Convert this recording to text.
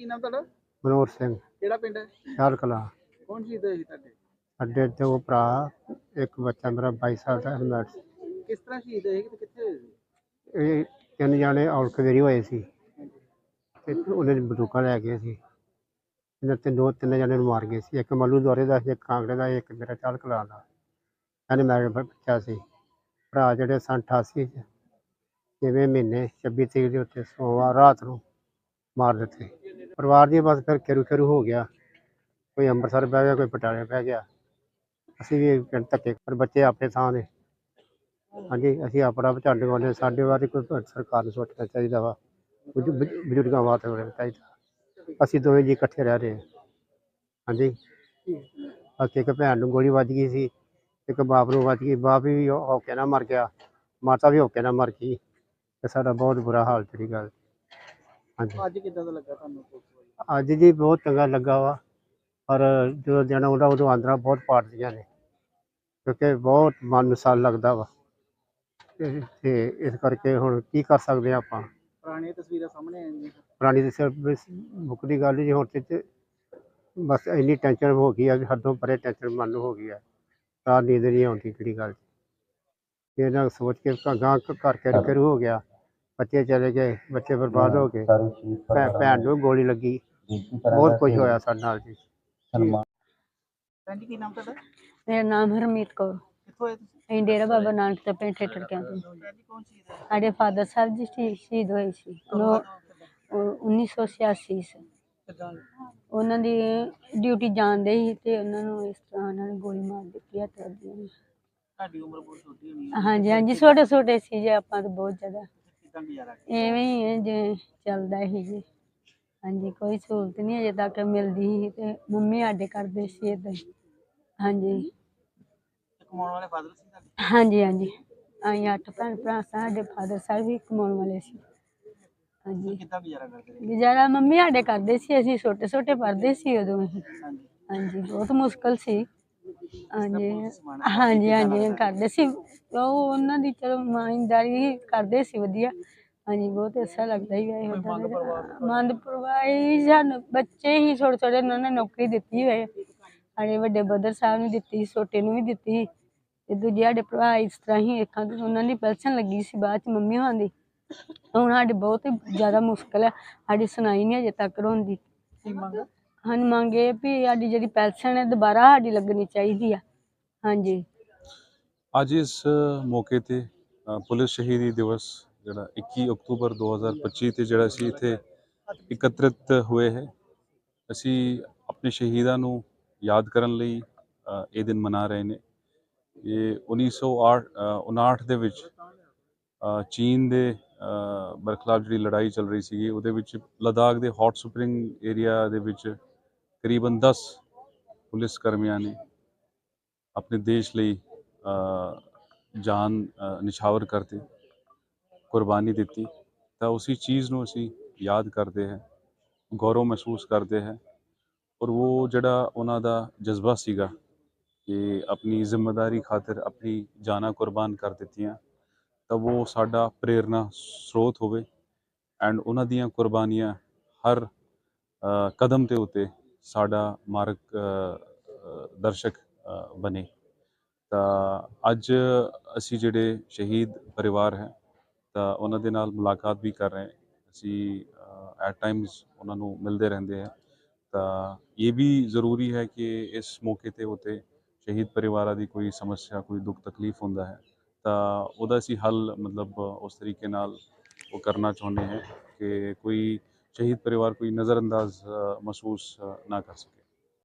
ਕੀ ਨਾਮ ਤੁਹਾਡਾ? ਮਨੋਹਰ ਸਿੰਘ। ਕਿਹੜਾ ਪਿੰਡ ਹੈ? ਸ਼ਾਲ ਕਲਾ ਕੌਣ ਹੋਏ ਸੀ ਤੁਹਾਡੇ? ਅੱਡੇ ਤੇ ਉਹ ਭਰਾ ਇੱਕ ਬੱਚਾ ਮੇਰਾ 22 ਸਾਲ ਦਾ ਹਰਮੈਟ ਕਿਸ ਤਰ੍ਹਾਂ ਸ਼ਹੀਦ ਹੋਏ ਸੀ ਤੇ ਕਿੱਥੇ ਹੋਏ ਸੀ? ਇਹ ਤਿੰਨ ਜਾਣੇ ਔਲਖ ਵੇਰੀ ਹੋਏ ਸੀ। ਤੇ ਉਹਨਾਂ ਬੰਦੂਕਾਂ ਲੈ ਗਏ ਸੀ। ਇਹਨਾਂ ਤੇ ਦੋ ਤਿੰਨ ਜਣੇ ਨੂੰ ਮਾਰ ਗਏ ਸੀ। ਇੱਕ ਮੱਲੂ ਦੌਰੇ ਦਾ ਸੀ ਇੱਕ ਕਾਂਗੜੇ ਦਾ ਇੱਕ ਮੇਰਾ ਚਾਲ ਕਲਾ ਦਾ। ਇਹਨੇ ਮੈਂ ਬੱਚਾ ਸੀ। ਭਰਾ ਜਿਹੜੇ ਸਨ 88 ਚ ਛੇਵੇਂ ਮਹੀਨੇ 26 ਤਰੀਕ ਦੇ ਉੱਤੇ ਸੋਮਵਾਰ ਰਾਤ ਨੂੰ ਮਾਰ ਦਿੱਤੇ। ਪਰਿਵਾਰ ਦੀ ਬਸ ਫਿਰ ਕਿਰੂ ਕਿਰੂ ਹੋ ਗਿਆ। ਕੋਈ ਅੰਮ੍ਰਿਤਸਰ ਬਹਿ ਗਿਆ, ਕੋਈ ਪਟਿਆਲੇ ਬਹਿ ਗਿਆ। ਅਸੀਂ ਵੀ ਪਿੰਡ ਧੱਕੇ ਪਰ ਬੱਚੇ ਆਪਣੇ ਥਾਂ ਦੇ। ਹਾਂਜੀ, ਅਸੀਂ ਆਪਣਾ ਝੰਡ ਵਾਲੇ ਸਾਡੇ ਬਾਰੇ ਕੋਈ ਸਰਕਾਰ ਨੂੰ ਸੋਚਣਾ ਚਾਹੀਦਾ ਵਾ। ਬਜ਼ੁ- ਬਜ਼ੁ- ਬਜ਼ੁਰਗਾਂ ਵਾਸਤੇ ਹੋਣਾ ਚਾਹੀਦਾ। ਅਸੀਂ ਦੋਵੇਂ ਜੀ ਇਕੱਠੇ ਰਹਿ ਰਹੇ ਹਾਂ। ਹਾਂਜੀ। ਬਾਕੀ ਇੱਕ ਭੈਣ ਨੂੰ ਗੋਲੀ ਵੱਜ ਗਈ ਸੀ, ਇੱਕ ਬਾਪ ਨੂੰ ਵੱਜ ਗਈ। ਬਾਪ ਵੀ ਹੋ ਹੋ ਕੇ ਨਾ ਮਰ ਗਿਆ। ਮਾਤਾ ਵੀ ਹੋ ਕੇ ਨਾ ਮਰ ਗਈ। ਤੇ ਸਾਡਾ ਬਹੁਤ ਬੁਰਾ ਹਾਲ ਤੇਰੀ ਗੱਲ। ਹਾਂਜੀ। ਅੱਜ ਕਿੱਦਾਂ ਦਾ ਲੱਗਾ ਤੁਹਾਨੂੰ ਪੁਲਿਸ ਵੱਲੋਂ? ਅੱਜ ਜੀ ਬਹੁਤ ਚੰਗਾ ਲੱਗਾ ਵਾ। ਪਰ ਜਦੋਂ ਦਿਨ ਆਉਂਦਾ ਉਦੋਂ ਆਂਦਰਾਂ ਬਹੁਤ ਪਾੜਦੀਆਂ ਨੇ। ਕਿਉਂਕਿ ਬਹੁਤ ਮਨ ਨੂੰ ਸਾਲ ਲੱਗਦਾ ਵਾ। ਤੇ ਤੇ ਇਸ ਕਰਕੇ ਹੁਣ ਕੀ ਕਰ ਸਕਦੇ ਆ ਆਪਾਂ? ਪੁਰਾਣੀਆਂ ਤਸਵੀਰਾਂ ਸਾਹਮਣੇ ਆਈਆਂ। ਪੁਰਾਣੀ ਦੀ ਗੱਲ ਜੀ ਹੁਣ ਤੇ ਤੇ ਬਸ ਇੰਨੀ ਟੈਨਸ਼ਨ ਹੋ ਗਈ ਆ ਵੀ ਹੱਦੋਂ ਪਰੇ ਟੈਨਸ਼ਨ ਮਨ ਨੂੰ ਹੋ ਗਈ ਆ। ਤਾਂ ਨੀਂਦ ਨਹੀਂ ਆਉਂਦੀ ਕਿਹੜੀ ਗੱਲ। ਇਹ ਨਾ ਸੋਚ ਕੇ ਗਾਂ ਘਰ ਕੇ ਕਰ ਹੋ ਗਿਆ। ਬੱਚੇ ਚਲੇ ਗਏ ਬੱਚੇ ਬਰਬਾਦ ਹੋ ਗਏ। ਭੈ- ਭੈਣ ਨੂੰ ਗੋਲੀ ਲੱਗੀ। ਬਹੁਤ ਕੁਝ ਹੋਇਆ ਸਾਡੇ ਨਾਲ ਜੀ। ਭੈਣ ਜੀ ਕੀ ਨਾਮ ਤੁਹਾਡਾ? ਮੇਰਾ ਨਾਮ ਹਰਮੀਤ ਕੌਰ। ਕਿੱਥੋਂ ਆਏ ਤੁਸੀਂ? ਅਸੀਂ ਡੇਰਾ ਬਾਬਾ ਨਾਨਕ ਤੇ ਪਿੰਡ ਠੇਠੜ ਕਿਆਂ ਤੋਂ ਭੈਣ ਜੀ ਕੌਣ ਸ਼ਹੀਦ ਹੈ ਸਾਡੇ ਫਾਦਰ ਸਾਹਿਬ ਜੀ ਸ਼ਹੀ- ਸ਼ਹੀਦ ਹੋਏ ਸੀ। ਉਹ ਉਹ 1986 ਚ ਕਿੱਦਾਂ ਉਹਨਾਂ ਦੀ ਡਿਊਟੀ ਜਾਂਦੇ ਸੀ ਤੇ ਉਹਨਾਂ ਨੂੰ ਇਸ ਤਰ੍ਹਾਂ ਉਹਨਾਂ ਨੇ ਗੋਲੀ ਮਾਰ ਦਿੱਤੀ ਹੱਥ ਨੇ। ਤੁਹਾਡੀ ਉਮਰ ਬਹੁਤ ਛੋਟੀ ਹੋਣੀ ਹੈ। ਹਾਂਜੀ ਹਾਂਜੀ ਛੋਟੇ ਛੋਟੇ ਸੀ ਜੇ ਆਪਾਂ ਤਾਂ ਬਹੁਤ ਜ਼ਿਆਦਾ। ਕਿੱਦਾਂ ਗੁਜ਼ਾਰਾ ਕੀਤਾ? ਐਵੇਂ ਹੀ ਹੈ ਜੇ ਚੱਲਦਾ ਸੀ ਜੀ ਹਾਂਜੀ ਕੋਈ ਸਹੂਲਤ ਨਹੀਂ ਅਜੇ ਤੱਕ ਮਿਲਦੀ ਸੀ ਤੇ ਮੰਮੀ ਸਾਡੇ ਕਰਦੇ ਸੀ ਏਦਾਂ ਹੀ। ਹਾਂਜੀ। ਕਮਾਉਣ ਵਾਲੇ ਫਾਦਰ ਸੀ ਤੁਹਾਡੇ? ਹਾਂਜੀ ਹਾਂਜੀ। ਅਸੀਂ ਅੱਠ ਭੈਣ ਭਰਾ ਸਾਂ, ਸਾਡੇ ਫਾਦਰ ਸਾਹਿਬ ਵੀ ਕਮਾਉਣ ਵਾਲੇ ਸੀ। ਹਾਂਜੀ। ਕਿੱਦਾਂ ਗੁਜ਼ਾਰਾ ਕਰਦੇ ਰਹੇ? ਗੁਜ਼ਾਰਾ ਮੰਮੀ ਸਾਡੇ ਕਰਦੇ ਸੀ ਅਸੀਂ ਛੋਟੇ ਛੋਟੇ ਪੜ੍ਹਦੇ ਸੀ ਉਦੋਂ ਅਸੀਂ ਹਾਂਜੀ ਬਹੁਤ ਮੁਸ਼ਕਲ ਸੀ। ਹਾਂਜੀ। ਹਾਂਜੀ ਹਾਂਜੀ ਕਰਦੇ ਸੀ। ਉਹ ਉਹਨਾਂ ਦੀ ਚਲੋ ਇਮਾਨਦਾਰੀ ਕਰਦੇ ਸੀ ਵਧੀਆ। ਹਾਂਜੀ ਬਹੁਤ ਅੱਛਾ ਲੱਗਦਾ ਹੀ ਹੈ ਮੰਦ ਪ੍ਰਵਾਹੀ ਸਾਨੂੰ ਬੱਚੇ ਹੀ ਛੋਟੇ ਛੋਟੇ ਉਹਨਾਂ ਨੇ ਨੌਕਰੀ ਦਿੱਤੀ ਹੋਏ। ਸਾਡੇ ਵੱਡੇ ਬਦਰ ਸਾਹਿਬ ਨੂੰ ਦਿੱਤੀ ਛੋਟੇ ਨੂੰ ਵੀ ਦਿੱਤੀ ਤੇ ਦੂਜੇ ਸਾਡੇ ਭਰਾ ਇਸ ਤਰ੍ਹਾਂ ਹੀ ਵੇਖਾਂ ਕਿ ਉਹਨਾਂ ਦੀ ਪੈਨਸ਼ਨ ਲੱਗੀ ਸੀ ਬਾਅਦ ਚ ਮੰਮੀ ਹੋਣ ਦੀ। ਹੁਣ ਸਾਡੇ ਬਹੁਤ ਹੀ ਜ਼ਿਆਦਾ ਮੁਸ਼ਕਲ ਹੈ ਸਾਡੀ ਸੁਣਾਈ ਨਹੀਂ ਅਜੇ ਤੱਕ ਮੰਗ? ਹਨ ਮੰਗੇ ਵੀ ਸਾਡੀ ਜਿਹੜੀ ਪੈਨਸ਼ਨ ਹੈ ਦੁਬਾਰਾ ਸਾਡੀ ਲੱਗਣੀ ਚਾਹੀਦੀ ਆ। ਹਾਂਜੀ। ਅੱਜ ਇਸ ਮੌਕੇ ਤੇ ਅ, ਪੁਲਿਸ ਸ਼ਹੀਦੀ ਦਿਵਸ ਜਿਹੜਾ 21 ਅਕਤੂਬਰ 2025 ਤੇ ਜਿਹੜਾ ਅਸੀਂ ਇੱਥੇ ਇਕੱਤਰਿਤ ਹੋਏ ਹੈ ਅਸੀਂ ਆਪਣੇ ਸ਼ਹੀਦਾਂ ਨੂੰ ਯਾਦ ਕਰਨ ਲਈ ਅ, ਇਹ ਦਿਨ ਮਨਾ ਰਹੇ ਨੇ। ਇਹ 1908 ਅ, 59 ਦੇ ਵਿੱਚ ਅ, ਚੀਨ ਦੇ ਅ, ਬਰਖਲਾਫ ਜਿਹੜੀ ਲੜਾਈ ਚੱਲ ਰਹੀ ਸੀਗੀ ਉਹਦੇ ਵਿੱਚ ਲਦਾਖ ਦੇ ਹੌਟ ਸਪਰਿੰਗ ਏਰੀਆ ਦੇ ਵਿੱਚ ਕਰੀਬਨ 10 ਪੁਲਿਸ ਕਰਮੀਆਂ ਨੇ ਆਪਣੇ ਦੇਸ਼ ਲਈ ਜਾਨ ਨਿਛਾਵਰ ਕਰਤੀ, ਕੁਰਬਾਨੀ ਦਿੱਤੀ। ਤਾਂ ਉਸੇ ਚੀਜ਼ ਨੂੰ ਅਸੀਂ ਯਾਦ ਕਰਦੇ ਹਾਂ, ਗੌਰਵ ਮਹਿਸੂਸ ਕਰਦੇ ਹਾਂ। ਔਰ ਉਹ ਜਿਹੜਾ ਉਹਨਾਂ ਦਾ ਜਜ਼ਬਾ ਸੀਗਾ ਕਿ ਆਪਣੀ ਜ਼ਿੰਮੇਵਾਰੀ ਖਾਤਰ ਆਪਣੀ ਜਾਨਾਂ ਕੁਰਬਾਨ ਕਰ ਦਿੱਤੀਆਂ, ਤਾਂ ਉਹ ਸਾਡਾ ਪ੍ਰੇਰਨਾ ਸਰੋਤ ਹੋਵੇ। ਐਂਡ ਉਹਨਾਂ ਦੀਆਂ ਕੁਰਬਾਨੀਆਂ ਹਰ ਕਦਮ ਤੇ ਉਤੇ ਸਾਡਾ ਮਾਰਗ ਦਰਸ਼ਕ ਬਣੇ। ਤਾਂ ਅੱਜ ਅਸੀਂ ਜਿਹੜੇ ਸ਼ਹੀਦ ਪਰਿਵਾਰ ਹੈ, ਤਾਂ ਉਹਨਾਂ ਦੇ ਨਾਲ ਮੁਲਾਕਾਤ ਵੀ ਕਰ ਰਹੇ ਹਾਂ। ਅਸੀਂ ਐਟ ਟਾਈਮਸ ਉਹਨਾਂ ਨੂੰ ਮਿਲਦੇ ਰਹਿੰਦੇ ਹਾਂ। ਤਾਂ ਇਹ ਵੀ ਜ਼ਰੂਰੀ ਹੈ ਕਿ ਇਸ ਮੌਕੇ ਤੇ ਉਤੇ ਸ਼ਹੀਦ ਪਰਿਵਾਰਾਂ ਦੀ ਕੋਈ ਸਮੱਸਿਆ, ਕੋਈ ਦੁੱਖ ਤਕਲੀਫ ਹੁੰਦਾ ਹੈ, ਤਾਂ ਉਹਦਾ ਅਸੀਂ ਹੱਲ ਮਤਲਬ ਉਸ ਤਰੀਕੇ ਨਾਲ ਉਹ ਕਰਨਾ ਚਾਹੁੰਦੇ ਹਾਂ ਕਿ ਕੋਈ ਸ਼ਹੀਦ ਪਰਿਵਾਰ ਕੋਈ ਨਜ਼ਰਅੰਦਾਜ਼ ਅ, ਮਹਿਸੂਸ ਅ, ਨਾ ਕਰ ਸਕੇ।